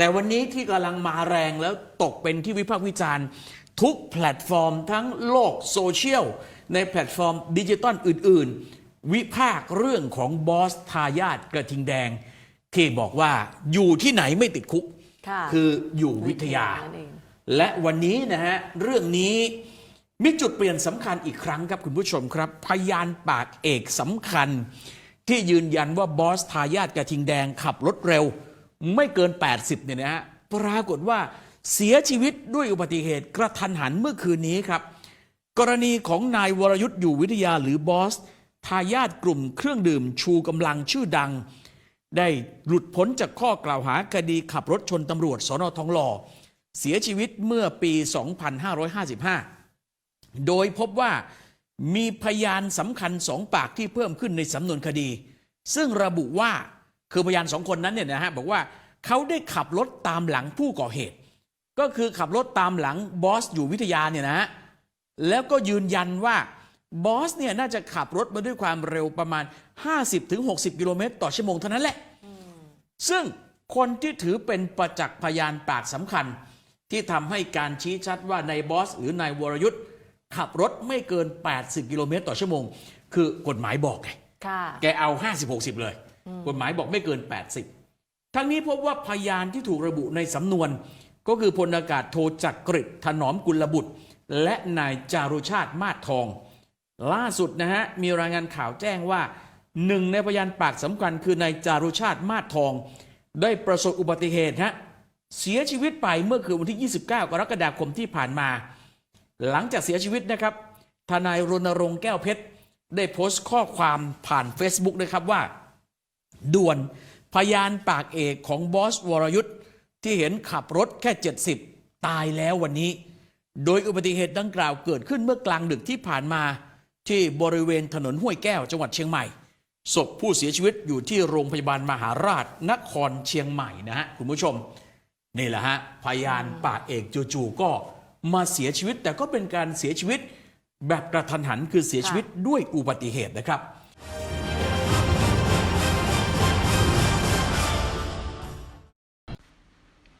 แต่วันนี้ที่กำลังมาแรงแล้วตกเป็นที่วิพากษ์วิจารณ์ ทุกแพลตฟอร์มทั้งโลกโซเชียล ในแพลตฟอร์มดิจิตอลอื่น ๆ วิพากษ์เรื่องของบอสทายาทกระทิงแดง ที่บอกว่าอยู่ที่ไหนไม่ติดคุกค่ะคืออยู่วิทยานั่นเองและวันนี้นะฮะเรื่องนี้มีจุดเปลี่ยนสำคัญอีกครั้งครับคุณผู้ชมครับ พยานปากเอกสำคัญ ที่ยืนยันว่าบอสทายาทกระทิงแดงขับรถเร็ว ไม่เกิน 80เนี่ยนะฮะปรากฏว่าเสียชีวิตด้วยอุบัติเหตุกระทันหันเมื่อคืนนี้ครับ กรณีของนายวรยุทธ์อยู่วิทยาหรือบอส ทายาทกลุ่มเครื่องดื่มชูกำลังชื่อดัง ได้หลุดพ้นจากข้อกล่าวหาคดีขับรถชนตำรวจสนทองหล่อ เสียชีวิตเมื่อปี 2555 โดยพบว่ามีพยานสำคัญสองปากที่เพิ่มขึ้นในสำนวนคดี ซึ่งระบุว่า คือพยานสองคนนั้นเนี่ยนะฮะบอกว่าเขาได้ขับรถตามหลังผู้ก่อเหตุ ก็คือขับรถตามหลังบอสอยู่วิทยาเนี่ยนะฮะแล้วก็ยืนยันว่าบอสเนี่ยน่าจะขับรถมาด้วยความเร็วประมาณ 50-60 กิโลเมตรต่อชั่วโมงเท่านั้นแหละ ซึ่งคนที่ถือเป็นประจักษ์พยานปากสำคัญ ที่ทำให้การชี้ชัดว่านายบอส หรือนายวรยุทธ์ขับรถไม่เกิน 80 กิโลเมตรต่อชั่วโมง คือกฎหมายบอกไงค่ะแกเอา 50-60 เลย กฎหมายบอกไม่เกิน 80 ทั้งนี้พบว่าพยานที่ถูกระบุในสำนวน ก็คือพลอากาศโทจักกริดถนอมกุลบุตร และนายจารุชาติมาศทอง ล่าสุดนะฮะมีรายงานข่าวแจ้งว่าหนึ่งในพยานปากสำคัญคือนายจารุชาติมาศทอง ได้ประสบอุบัติเหตุฮะเสียชีวิตไปเมื่อคืนวันที่ 29 กรกฎาคมที่ผ่านมา หลังจากเสียชีวิตนะครับทนายรณรงค์แก้วเพชร ได้โพสต์ข้อความผ่าน Facebook นะครับว่า ด่วนพยานปากเอกของบอสวรยุทธ์ที่เห็นขับรถแค่ 70 ตายแล้ววันนี้ โดยอุบัติเหตุดังกล่าวเกิดขึ้นเมื่อกลางดึกที่ผ่านมาที่บริเวณถนนห้วยแก้วจังหวัดเชียงใหม่ศพผู้เสียชีวิตอยู่ที่โรงพยาบาลมหาราชนครเชียงใหม่นะฮะคุณผู้ชม นี่แหละฮะพยานปากเอกจู่ๆก็มาเสียชีวิตแต่ก็เป็นการเสียชีวิตแบบกระทันหันคือเสียชีวิตด้วยอุบัติเหตุนะครับ